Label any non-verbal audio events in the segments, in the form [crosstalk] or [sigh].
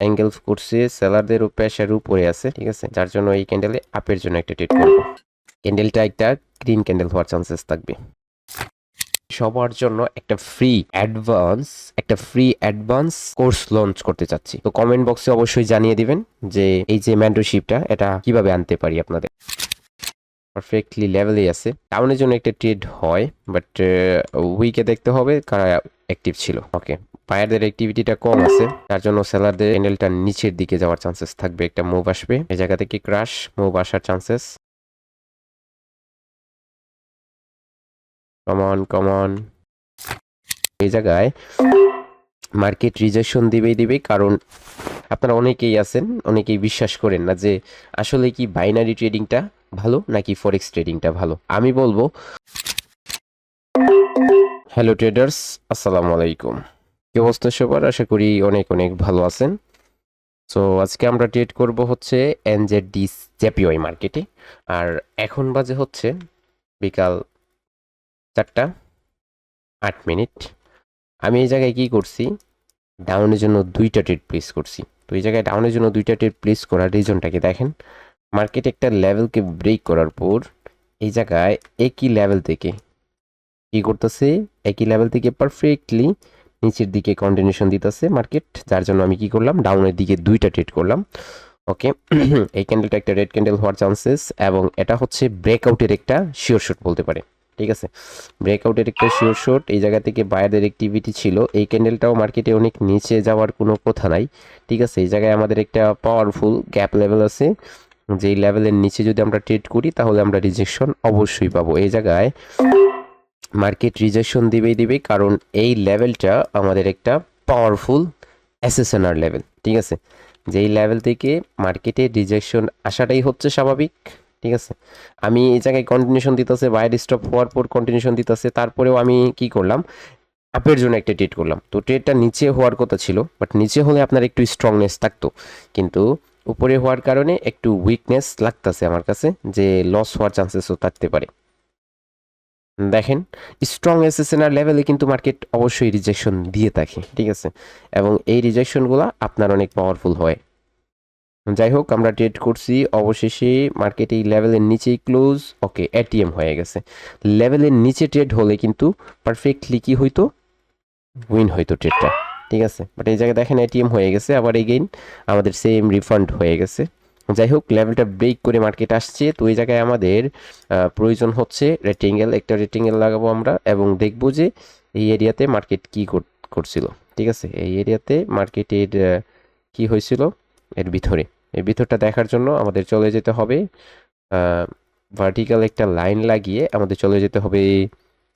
Angle করছে সেলারদের pressure উপরে আছে, ঠিক আছে? যার জন্য এই ক্যান্ডেলে আপের জন্য একটা ট্রেড করব। ক্যান্ডেলটা একটা গ্রিন ক্যান্ডেল হওয়ার চান্সেস থাকবে। সবার জন্য একটা ফ্রি অ্যাডভান্স একটা ফ্রি অ্যাডভান্স কোর্স লঞ্চ করতে চাচ্ছি। তো কমেন্ট বক্সে অবশ্যই জানিয়ে দিবেন যে এই যে মেন্টরশিপটা এটা কীভাবে আনতে পারি আপনাদের। পারফেক্টলি লেভেলেই আছে। টাউনের জন্য একটা ট্রেড হয় বাট উইকে দেখতে হবে কারা অ্যাক্টিভ ছিল। ওকে বায়ারদের অ্যাক্টিভিটিটা কম আছে, তার জন্য সেলারদের ক্যান্ডেলটা নিচের দিকে যাওয়ার চান্সেস থাকবে। একটা মুভ আসবে, এই জায়গা থেকে ক্রাশ মুভ আসার চান্সেস কমন কমন এই জায়গায় মার্কেট রিজেকশন দিবেই দিবে কারণ আপনারা অনেকেই আছেন, অনেকেই বিশ্বাস করেন না যে আসলে কি বাইনারি ট্রেডিংটা ভালো নাকি ফরেক্স ট্রেডিংটা ভালো? আমি বলব। হ্যালো ট্রেডার্স আসসালামু আলাইকুম। কি অবস্থা সবার? আশা করি অনেক অনেক ভালো আছেন। সো আজকে আমরা ট্রেড করব হচ্ছে এনজেড ডি জেপিওয়াই মার্কেটে আর এখন বাজে হচ্ছে বিকাল চারটা আট মিনিট। আমি এই জায়গায় কি করছি? ডাউনের জন্য দুইটা ট্রেড প্লেস করছি। তো এই জায়গায় ডাউনের জন্য দুইটা ট্রেড প্লেস করার রিজনটাকে দেখেন। মার্কেট একটা লেভেলকে ব্রেক করার পর এই জায়গায় একই লেভেল থেকে কি করতেছে? একই লেভেল থেকে পারফেক্টলি নিচের দিকে কন্টিনিউশন দিতেছে মার্কেট যার জন্য আমি কি করলাম? ডাউনের দিকে দুইটা ট্রেড করলাম। ওকে [clears throat] এই ক্যান্ডেলটা একটা রেড ক্যান্ডেল হওয়ার চান্সেস এবং এটা হচ্ছে ব্রেকআউটের একটা শিওর শট বলতে পারে। ঠিক আছে? ব্রেকআউটের একটা শিওর শট এই জায়গা থেকে বায়ারদের অ্যাক্টিভিটি ছিল। এই ক্যান্ডেলটাও মার্কেটে অনেক নিচে যাওয়ার কোনো কথা নাই। ঠিক আছে? এই জায়গায় আমাদের একটা পাওয়ারফুল গ্যাপ লেভেল আছে। যেই লেভেলের নিচে যদি আমরা ট্রেড করি, তাহলে আমরা রিজেকশন অবশ্যই পাবো। এই জায়গায় মার্কেট রিজেকশন দিবেই দিবে কারণ এই লেভেলটা আমাদের একটা পাওয়ারফুল অ্যাসেসনার লেভেল ঠিক আছে? যেই লেভেল থেকে মার্কেটে রিজেকশন আসাটাই হচ্ছে স্বাভাবিক, ঠিক আছে? আমি এই জায়গায় কন্টিনিউশন দিতেছে বাইরে স্টপ হওয়ার পর কন্টিনিউশন দিতেছে, তারপরেও আমি কি করলাম? আপের জন্য একটা ট্রেড করলাম। তো ট্রেডটা নিচে হওয়ার কথা ছিল বাট নিচে হলে আপনার একটু স্ট্রংনেস থাকতো। কিন্তু উপরে হওয়ার কারণে একটু উইকনেস লাগতেছে আমার কাছে, যে লস হওয়ার চান্সেসও থাকতে পারে। দেখেন স্ট্রং এসএসএনআর লেভেলে কিন্তু মার্কেট অবশ্যই রিজেকশন দিয়ে থাকে, ঠিক আছে? এবং এই রিজেকশনগুলো আপনার অনেক পাওয়ারফুল হয়। যাই হোক, আমরা ট্রেড করছি, অবশেষে মার্কেট এই লেভেলের নিচেই ক্লোজ ওকে এটিএম হয়ে গেছে। লেভেলের নিচে ট্রেড হলে কিন্তু পারফেক্টলি কি হইতো? উইন হইতো ট্রেডটা ঠিক আছে? বাট এই জায়গায় দেখেন এটিএম হয়ে গেছে। আবার এগেইন আমাদের সেম রিফান্ড হয়ে গেছে। যাই হোক লেভেলটা ব্রেক করে মার্কেট আসছে। তো এই জায়গায় আমাদের প্রয়োজন হচ্ছে রেটিঙ্গেল একটা রেটিঙ্গেল লাগাবো আমরা এবং দেখব যে এই এরিয়াতে মার্কেট কি কর- করছিল। ঠিক আছে? এই এরিয়াতে মার্কেটের কি হয়েছিল? এর ভিতরে। এর ভিতরটা দেখার জন্য আমাদের চলে যেতে হবে ভার্টিক্যাল একটা লাইন লাগিয়ে আমাদের চলে যেতে হবে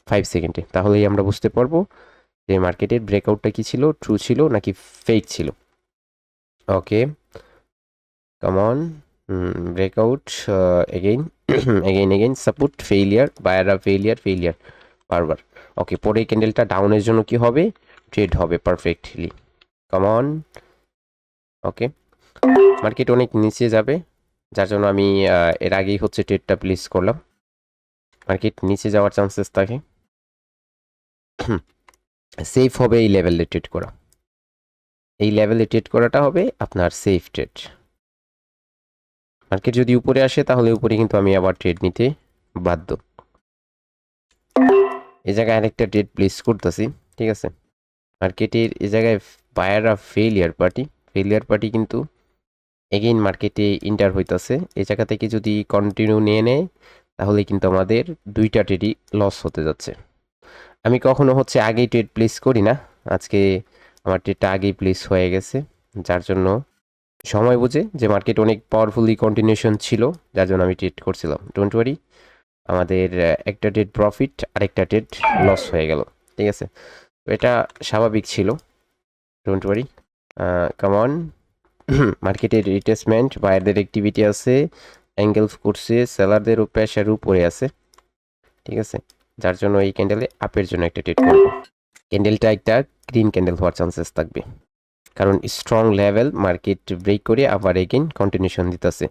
ফাইভ সেকেন্ডে তাহলেই আমরা বুঝতে পারব যে মার্কেটের ব্রেকআউটটা কি ছিল? ট্রু ছিল নাকি ফেক ছিল? Okay common breakout again again again support failure বায়ারা failure failure বারবার ওকে পরে ক্যান্ডেলটা ডাউনের জন্য কি হবে? ট্রেড হবে পারফেক্টলি কমন ওকে মার্কেট অনেক নিচে যাবে, যার জন্য আমি এর আগেই হচ্ছে ট্রেডটা প্লেস করলাম। মার্কেট নিচে যাওয়ার চান্সেস থাকে। সেফ হবে এই লেভেলে ট্রেড করা। এই লেভেলে ট্রেড করাটা হবে আপনার সেফ ট্রেড মার্কেট যদি উপরে আসে, তাহলে উপরে কিন্তু আমি আবার ট্রেড নিতে বাধ্য। এই জায়গায় আরেকটা ট্রেড প্লেস করতেছি, ঠিক আছে? মার্কেটের এই জায়গায় বায়াররা ফেলিয়ার পার্টি ফেলিয়ার পার্টি কিন্তু এগেইন মার্কেটে ইন্টার হইতাছে। এই জায়গা থেকে যদি কন্টিনিউ নিয়ে নেয়, তাহলে কিন্তু আমাদের দুইটা ট্রেডই লস হতে যাচ্ছে। আমি কখনো হচ্ছে আগেই ট্রেড প্লেস করি না। আজকে আমার ট্রেডটা আগেই প্লেস হয়ে গেছে, যার জন্য সময় বুঝে যে মার্কেট অনেক পাওয়ারফুলি কন্টিনিউশন ছিল, যার জন্য আমি ট্রেড করছিলাম। ডোন্ট ওয়ারি আমাদের একটা ট্রেড প্রফিট আরেকটা ট্রেড লস হয়ে গেল, ঠিক আছে? তো এটা স্বাভাবিক ছিল। ডোন্ট ওয়ারি কামন মার্কেটের রিটেসমেন্ট বায়ারদের অ্যাক্টিভিটি আছে অ্যাঙ্গেল করছে সেলারদের প্রেশার উপরে আছে, ঠিক আছে? যার জন্য এই ক্যান্ডেলে আপের জন্য একটা ট্রেড করব। ক্যান্ডেলটা একটা গ্রিন ক্যান্ডেল হওয়ার চান্সেস থাকবে। কারণ স্ট্রং লেভেল মার্কেট ব্রেক করে আবার এগেইন কন্টিনিউশন দিতেছে।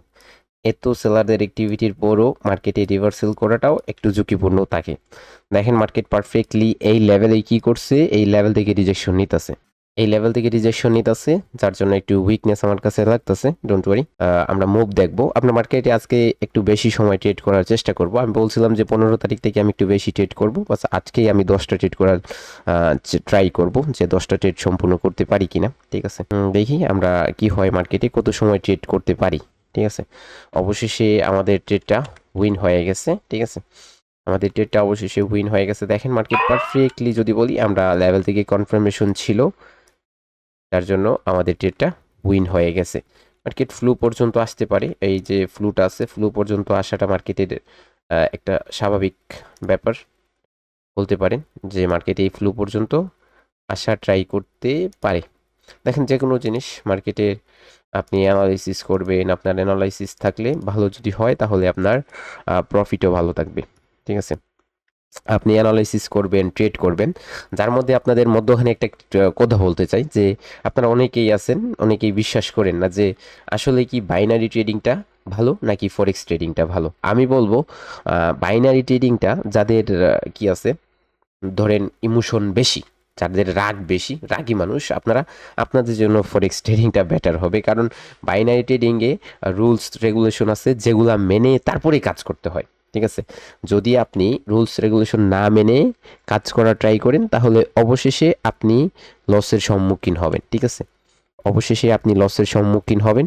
এত সেলারদের অ্যাক্টিভিটির পরও মার্কেটে রিভার্সেল করাটাও একটু ঝুঁকিপূর্ণ থাকে। দেখেন মার্কেট পারফেক্টলি এই লেভেলে কি করছে, এই লেভেল থেকে রিজেকশন নিতেছে। এই লেভেল থেকে রিজেকশন নিতেছে, যার জন্য একটু উইকনেস আমার কাছে লাগতেছে ডোন্ট ওয়ারি আমরা মুভ দেখব। আপনার মার্কেটে আজকে একটু বেশি সময় ট্রেড করার চেষ্টা করব। আমি বলছিলাম যে পনেরো তারিখ থেকে আমি একটু বেশি ট্রেড করব বাস আজকেই আমি দশটা ট্রেড করার ট্রাই করব যে দশটা ট্রেড সম্পূর্ণ করতে পারি কিনা, ঠিক আছে? দেখি আমরা কি হয় মার্কেটে কত সময় ট্রেড করতে পারি, ঠিক আছে? অবশেষে আমাদের ট্রেডটা উইন হয়ে গেছে, ঠিক আছে? আমাদের ট্রেডটা অবশেষে উইন হয়ে গেছে। দেখেন মার্কেট পারফেক্টলি যদি বলি, আমরা লেভেল থেকে কনফার্মেশন ছিল। যার জন্য আমাদের ট্রেডটা উইন হয়ে গেছে। মার্কেট ফ্লু পর্যন্ত আসতে পারে। এই যে ফ্লুটা আছে, ফ্লু পর্যন্ত আসাটা মার্কেটের একটা স্বাভাবিক ব্যাপার। বলতে পারেন যে মার্কেটে এই ফ্লু পর্যন্ত আসা ট্রাই করতে পারে। দেখেন যে কোনো জিনিস মার্কেটের আপনি অ্যানালাইসিস করবেন, আপনার অ্যানালাইসিস থাকলে ভালো যদি হয় তাহলে আপনার প্রফিটও ভালো থাকবে। ঠিক আছে? আপনি অ্যানালাইসিস করবেন ট্রেড করবেন। যার মধ্যে আপনাদের মধ্যখানে একটা কথা বলতে চাই যে, আপনারা অনেকেই আছেন, অনেকেই বিশ্বাস করেন না যে, আসলে কি বাইনারি ট্রেডিংটা ভালো নাকি ফরেক্স ট্রেডিংটা ভালো? আমি বলব বাইনারি ট্রেডিংটা যাদের কি আছে, ধরেন ইমোশন বেশি, যাদের রাগ বেশি, রাগী মানুষ, আপনারা, আপনাদের জন্য ফরেক্স ট্রেডিংটা বেটার হবে। কারণ বাইনারি ট্রেডিংয়ে রুলস রেগুলেশন আছে যেগুলা মেনে তারপরে কাজ করতে হয়। ঠিক আছে? যদি আপনি রুলস রেগুলেশন না মেনে কাজ করা ট্রাই করেন, তাহলে অবশেষে আপনি লসের সম্মুখীন হবেন, ঠিক আছে? অবশেষে আপনি লসের সম্মুখীন হবেন।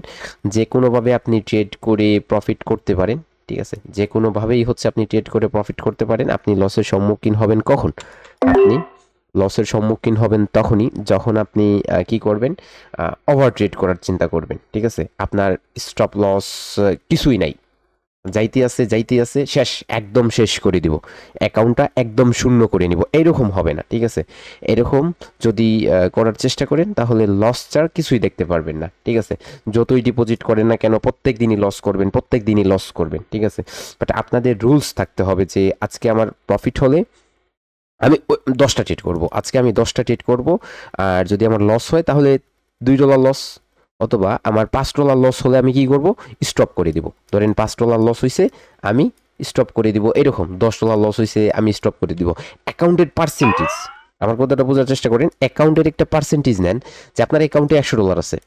যে কোনোভাবে আপনি ট্রেড করে প্রফিট করতে পারেন, ঠিক আছে? যে কোনোভাবেই হচ্ছে আপনি ট্রেড করে প্রফিট করতে পারেন, আপনি লসের সম্মুখীন হবেন কখন? আপনি লসের সম্মুখীন হবেন তখনই যখন আপনি কি করবেন? ওভার ট্রেড করার চিন্তা করবেন, ঠিক আছে? আপনার স্টপ লস কিছুই নাই। যাইতে আছে যাইতে আছে, শেষ, একদম শেষ করে দিব। অ্যাকাউন্টটা একদম শূন্য করে নিব। এরকম হবে না, ঠিক আছে? এরকম যদি করার চেষ্টা করেন, তাহলে লস ছাড় কিছুই দেখতে পারবেন না, ঠিক আছে? যতই ডিপোজিট করেন না কেন, প্রত্যেক দিনই লস করবেন, প্রত্যেক দিনই লস করবেন, ঠিক আছে? বাট আপনাদের রুলস থাকতে হবে যে, আজকে আমার প্রফিট হলে আমি দশটা ট্রেড করব। আজকে আমি দশটা ট্রেড করব, আর যদি আমার লস হয়, তাহলে দুই ডলার লস অথবা আমার পাঁচ ডলার লস হলে আমি কি করব? স্টপ করে দিব। ধরেন পাঁচ ডলার লস হয়েছে আমি স্টপ করে দিব এরকম। দশ ডলার লস হয়েছে আমি স্টপ করে দিব। অ্যাকাউন্টের পার্সেন্টেজ আমার কথাটা বোঝার চেষ্টা করেন। অ্যাকাউন্টের একটা পার্সেন্টেজ নেন যে আপনার অ্যাকাউন্টে একশো ডলার আছে।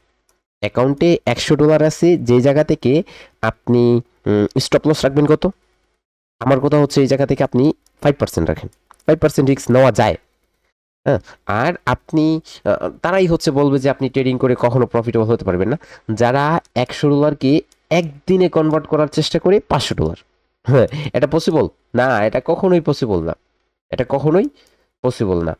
অ্যাকাউন্টে একশো ডলার আছে, যে জায়গা থেকে আপনি স্টপ লস রাখবেন কত? আমার কথা হচ্ছে এই জায়গা থেকে আপনি ফাইভ পার্সেন্ট রাখেন। ফাইভ পার্সেন্ট রিস্ক নেওয়া যায়। হ্যাঁ আর আপনি তারাই হচ্ছে বলবে যে আপনি ট্রেডিং করে কখনো প্রফিটেবল হতে পারবেন না। যারা একশো ডলারকে একদিনে কনভার্ট করার চেষ্টা করে পাঁচশো ডলার হ্যাঁ এটা পসিবল না, এটা কখনোই পসিবল না। এটা কখনোই পসিবল না।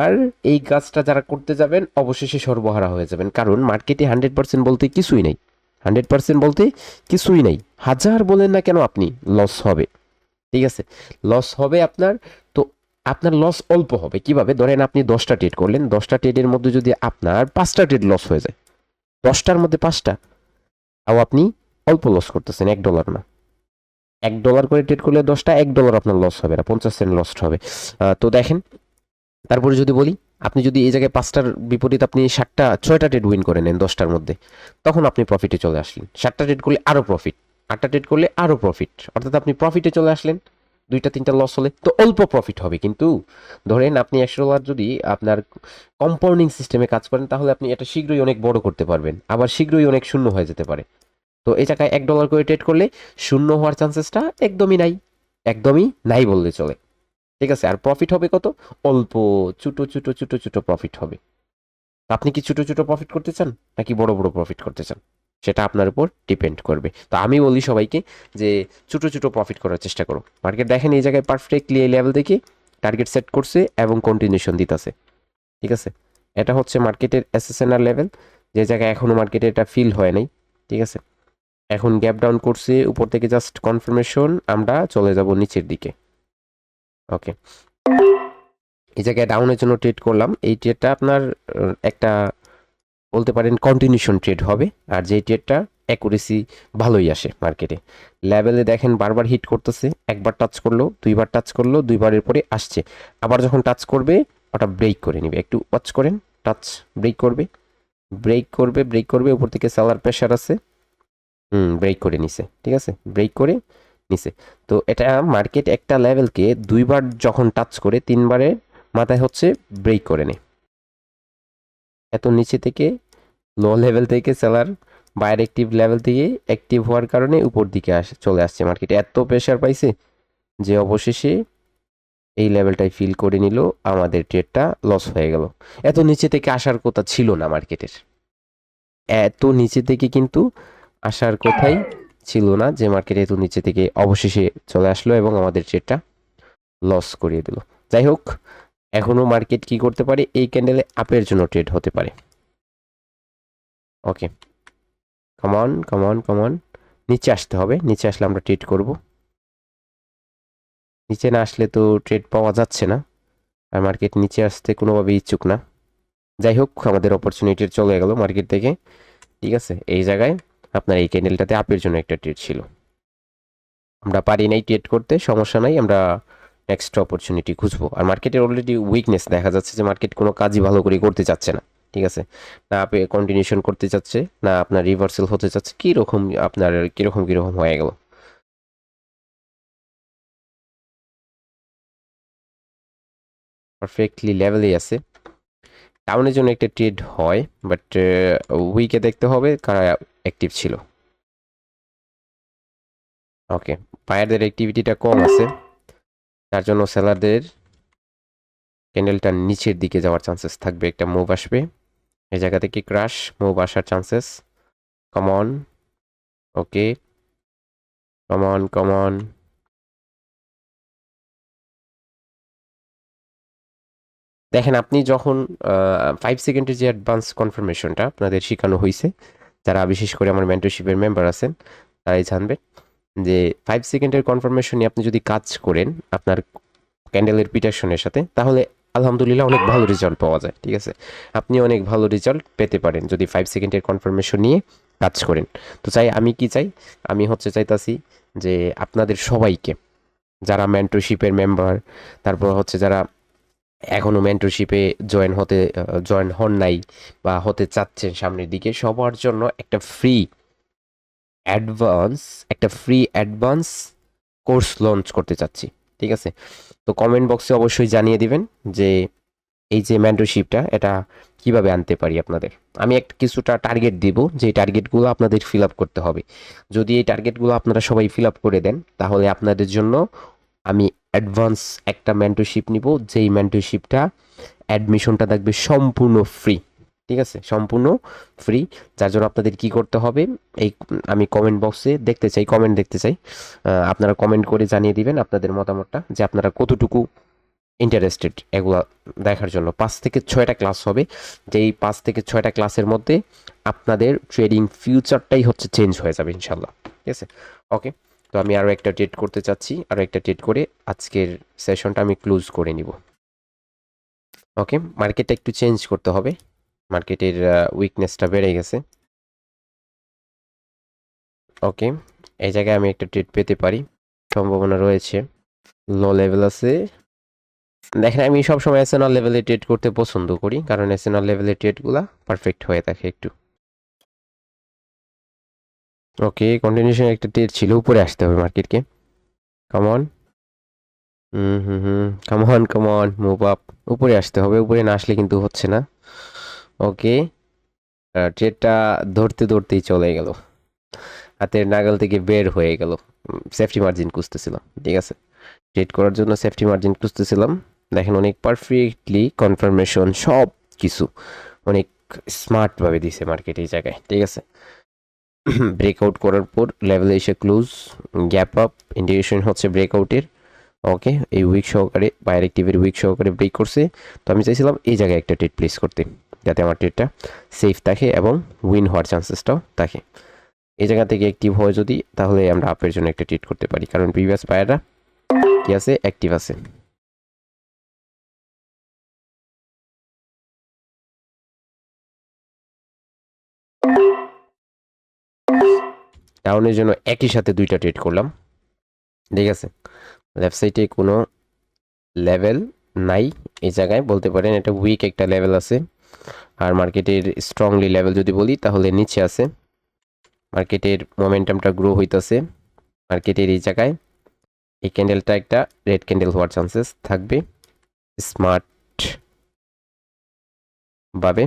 আর এই কাজটা যারা করতে যাবেন, অবশেষে সর্বহারা হয়ে যাবেন। কারণ মার্কেটে হান্ড্রেড পার্সেন্ট বলতে কিছুই নেই। হান্ড্রেড পার্সেন্ট বলতে কিছুই নেই। হাজার বলেন না কেন আপনি লস হবে। ঠিক আছে? লস হবে আপনার আপনার লস অল্প হবে। কীভাবে? ধরেন আপনি দশটা ট্রেড করলেন, দশটা ট্রেডের মধ্যে যদি আপনার পাঁচটা ট্রেড লস হয়ে যায়, দশটার মধ্যে পাঁচটা, তাও আপনি অল্প লস করতেছেন, এক ডলার না। এক ডলার করে ট্রেড করলে দশটা, এক ডলার আপনার লস হবে না, পঞ্চাশ সেন্ট লস হবে। তো দেখেন, তারপরে যদি বলি, আপনি যদি এই জায়গায় পাঁচটার বিপরীত আপনি ষাটটা ছয়টা ট্রেড উইন করে নেন দশটার মধ্যে, তখন আপনি প্রফিটে চলে আসলেন। সাতটা ট্রেড করলে আরও প্রফিট আটটা ট্রেড করলে আরও প্রফিট অর্থাৎ আপনি প্রফিটে চলে আসলেন দুইটা, তিনটা লস হলে তো অল্প প্রফিট হবে। কিন্তু ধরেন আপনি একশো ডলার যদি আপনার কম্পাউন্ডিং সিস্টেমে কাজ করেন, তাহলে আপনি এটা শীঘ্রই অনেক বড় করতে পারবেন। আবার শীঘ্রই অনেক শূন্য হয়ে যেতে পারে। তো এই জায়গায় এক ডলার করে ট্রেড করলে শূন্য হওয়ার চান্সেসটা একদমই নাই। একদমই নাই বললে চলে। ঠিক আছে, আর প্রফিট হবে কত? অল্প, ছোটো ছোটো ছোটো ছোটো প্রফিট হবে। আপনি কি ছোটো ছোটো প্রফিট করতে চান? নাকি বড় বড় প্রফিট করতে চান? সেটা আপনার উপর ডিপেন্ড করবে। তো আমি বলি সবাইকে যে ছোটো ছোটো প্রফিট করার চেষ্টা করো। মার্কেট দেখেন এই জায়গায় পারফেক্টলি এই লেভেল থেকে টার্গেট সেট করছে এবং কন্টিনিউশন দিতেছে। ঠিক আছে? এটা হচ্ছে মার্কেটের এসএসএনআর লেভেল যে জায়গায় এখনও মার্কেটে এটা ফিল হয় নাই। ঠিক আছে? এখন গ্যাপ ডাউন করছে, উপর থেকে জাস্ট কনফার্মেশন আমরা চলে যাব নিচের দিকে। ওকে এই জায়গায় ডাউনের জন্য ট্রেড করলাম। এই ট্রেডটা আপনার একটা বলতে পারেন কন্টিনিউশন ট্রেড হবে, আর যে ট্রেডটা অ্যাকুরেসি ভালোই আসে মার্কেটে লেভেলে দেখেন বারবার হিট করতেছে, একবার টাচ করল, দুইবার টাচ করল, দুইবারের পরে আসছে। আবার যখন টাচ করবে, ওটা ব্রেক করে নেবে। একটু ওয়াচ করেন টাচ ব্রেক করবে। ব্রেক করবে ব্রেক করবে, উপর থেকে সেলার প্রেশার আছে। হুম ব্রেক করে নিছে, ঠিক আছে? ব্রেক করে নিছে। তো এটা মার্কেট একটা লেভেলকে দুইবার যখন টাচ করে তিনবারে মাথায় হচ্ছে ব্রেক করে নেয়। এত নিচে থেকে লো লেভেল থেকে সেলার বাইরে অ্যাক্টিভ লেভেল থেকে অ্যাক্টিভ হওয়ার কারণে উপর দিকে আসে, চলে আসছে মার্কেটে এত প্রেশার পাইছে যে অবশেষে এই লেভেলটাই ফিল করে নিল, আমাদের ট্রেডটা লস হয়ে গেল। এত নিচে থেকে আসার কথা ছিল না মার্কেটের এত নিচে থেকে কিন্তু আসার কথাই ছিল না যে মার্কেট এত নিচে থেকে অবশেষে চলে আসলো এবং আমাদের ট্রেডটা লস করিয়ে দিল। যাই হোক এখনও মার্কেট কি করতে পারে? এই ক্যান্ডেলে আপের জন্য ট্রেড হতে পারে। ওকে কমন কমন কমন নিচে আসতে হবে। নিচে আসলে আমরা ট্রেড করব। নিচে না আসলে তো ট্রেড পাওয়া যাচ্ছে না। আর মার্কেট নিচে আসতে কোনোভাবে ইচ্ছুক না। যাই হোক, আমাদের অপরচুনিটির চলে গেল মার্কেট থেকে। ঠিক আছে? এই জায়গায় আপনার এই ক্যান্ডেলটাতে আপের জন্য একটা ট্রেড ছিল। আমরা পারি নাই ট্রেড করতে, সমস্যা নাই। আমরা নেক্সট অপরচুনিটি খুঁজবো। আর মার্কেটের অলরেডি উইকনেস দেখা যাচ্ছে যে মার্কেট কোনো কাজই ভালো করে করতে চাচ্ছে না, ঠিক আছে? না আপনি কন্টিনিউশন করতে চাচ্ছে, না আপনার রিভার্সাল হতে চাচ্ছে, কীরকম আপনার কীরকম কীরকম হয়ে গেল? পারফেক্টলি লেভেলেই আছে। ডাউনের জন্য একটা ট্রেড হয় বাট উইকে দেখতে হবে, কারা অ্যাক্টিভ ছিল। ওকে বায়ারদের অ্যাক্টিভিটিটা কম আছে। তার জন্য সেলারদের ক্যান্ডেলটা নিচের দিকে যাওয়ার চান্সেস থাকবে। একটা মুভ আসবে। এই জায়গা থেকে ক্রাশ মুভ আসার chances common okay common common দেখেন, আপনি যখন ফাইভ সেকেন্ডের যে অ্যাডভান্স কনফার্মেশনটা আপনাদের শেখানো হয়েছে যারা বিশেষ করে আমার মেন্টরশিপের মেম্বার আছেন, তারাই জানবেন যে ফাইভ সেকেন্ডের কনফার্মেশন আপনি যদি কাজ করেন আপনার ক্যান্ডেলের পিটাশনের সাথে, তাহলে আলহামদুলিল্লাহ অনেক ভালো রেজাল্ট পাওয়া যায়, ঠিক আছে? আপনি অনেক ভালো রেজাল্ট পেতে পারেন যদি ফাইভ সেকেন্ডের কনফার্মেশন নিয়ে কাজ করেন। তো চাই আমি কি চাই? আমি হচ্ছে চাইতাছি যে আপনাদের সবাইকে, যারা মেন্টরশিপের মেম্বার তারপর হচ্ছে যারা এখনও মেন্টরশিপে জয়েন হতে জয়েন হন নাই বা হতে চাচ্ছেন সামনের দিকে, সবার জন্য একটা ফ্রি অ্যাডভান্স, একটা ফ্রি অ্যাডভান্স কোর্স লঞ্চ করতে চাচ্ছি, ঠিক আছে? তো কমেন্ট বক্সে অবশ্যই জানিয়ে দিবেন যে এই যে মেন্টরশিপটা এটা কীভাবে আনতে পারি আপনাদের? আমি একটা কিছুটা টার্গেট দিব, যে টার্গেটগুলো আপনাদের ফিল আপ করতে হবে। যদি এই টার্গেটগুলো আপনারা সবাই ফিল আপ করে দেন, তাহলে আপনাদের জন্য আমি অ্যাডভান্স একটা মেন্টরশিপ নিব, যেই মেন্টরশিপটা অ্যাডমিশনটা থাকবে সম্পূর্ণ ফ্রি ঠিক আছে? সম্পূর্ণ ফ্রি যার জন্য আপনাদের কি করতে হবে, এই আমি কমেন্ট বক্সে দেখতে চাই কমেন্ট দেখতে চাই। আপনারা কমেন্ট করে জানিয়ে দিবেন আপনাদের মতামতটা, যে আপনারা কতটুকু ইন্টারেস্টেড এগুলো দেখার জন্য। পাঁচ থেকে ছয়টা ক্লাস হবে। যেই পাঁচ থেকে ছয়টা ক্লাসের মধ্যে আপনাদের ট্রেডিং ফিউচারটাই হচ্ছে চেঞ্জ হয়ে যাবে ইনশাল্লাহ ঠিক আছে? ওকে তো আমি আরও একটা ডেট করতে চাচ্ছি আরও একটা ডেট করে আজকের সেশনটা আমি ক্লোজ করে নিব। ওকে মার্কেটটা একটু চেঞ্জ করতে হবে। মার্কেটের উইকনেসটা বেড়ে গেছে। ওকে এই জায়গায় আমি একটা ট্রেড পেতে পারি। সম্ভাবনা রয়েছে। লো লেভেল আছে। দেখেন, আমি সবসময় এসএনআর লেভেলে ট্রেড করতে পছন্দ করি, কারণ এসএনআর লেভেলের ট্রেডগুলো পারফেক্ট হয়ে থাকে একটু। ওকে কন্টিনিউশন একটা ট্রেড ছিল, উপরে আসতে হবে মার্কেটকে common hmm hmm. Hmm common common move up উপরে আসতে হবে, উপরে না আসলে কিন্তু হচ্ছে না। ওকে ট্রেডটা ধরতে ধরতেই চলে গেল। হাতের নাগাল থেকে বের হয়ে গেল। সেফটি মার্জিন খুঁজতেছিলাম, ঠিক আছে? ট্রেড করার জন্য সেফটি মার্জিন খুঁজতেছিলাম। দেখেন অনেক পারফেক্টলি কনফার্মেশন সব কিছু অনেক স্মার্টভাবে দিছে মার্কেট এই জায়গায়, ঠিক আছে? [clears throat] ব্রেকআউট করার পর লেভেলে এসে ক্লোজ গ্যাপ আপ ইন্ডিকেশন হচ্ছে ব্রেকআউটের ওকে, এই উইক সহকারে বাইরে অ্যাক্টিভের উইক সহকারে ব্রেক করছে। তো আমি চাইছিলাম এই জায়গায় একটা ট্রেড প্লেস করতে। যাতে আমার ট্রেডটা সেফ থাকে এবং উইন হওয়ার চান্সেসটাও থাকে। এই জায়গা থেকে অ্যাক্টিভ হয় যদি, তাহলে আমরা আপের জন্য একটা ট্রেড করতে পারি। কারণ প্রিভিয়াস বায়াররা কি আছে? অ্যাক্টিভ আছে। ডাউনের জন্য একই সাথে দুইটা ট্রেড করলাম। ঠিক আছে? লেফট সাইডে কোনো লেভেল নাই। এই জায়গায় বলতে পারেন এটা উইক একটা লেভেল আছে। আর মার্কেটের স্ট্রংলি লেভেল যদি বলি, তাহলে নিচে আছে। মার্কেটের মোমেন্টামটা গ্রো হইতেছে মার্কেটের এই জায়গায়। এই ক্যান্ডেলটা একটা রেড ক্যান্ডেল হওয়ার চান্সেস থাকবে স্মার্ট ভাবে।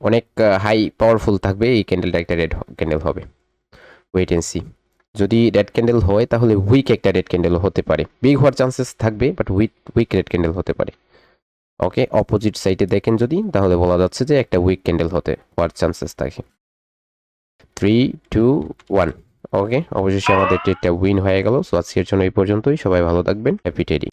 অনেক হাই পাওয়ারফুল থাকবে এই ক্যান্ডেলটা একটা রেড ক্যান্ডেল হবে। ওয়েট এন্ড সি যদি রেড ক্যান্ডেল হয়, তাহলে উইক একটা রেড ক্যান্ডেল হতে পারে। বিগ হওয়ার চান্সেস থাকবে but weak weak red candle হতে পারে। ওকে অপোজিট সাইডে দেখেন যদি, তাহলে বলা যাচ্ছে যে একটা উইক ক্যান্ডেল হতে হওয়ার চান্সেস থাকে। থ্রি টু ওয়ান ওকে, অবশেষে আমাদের ট্রেডটা উইন হয়ে গেল। সো আজকের জন্য এই পর্যন্তই। সবাই ভালো থাকবেন। Happy trading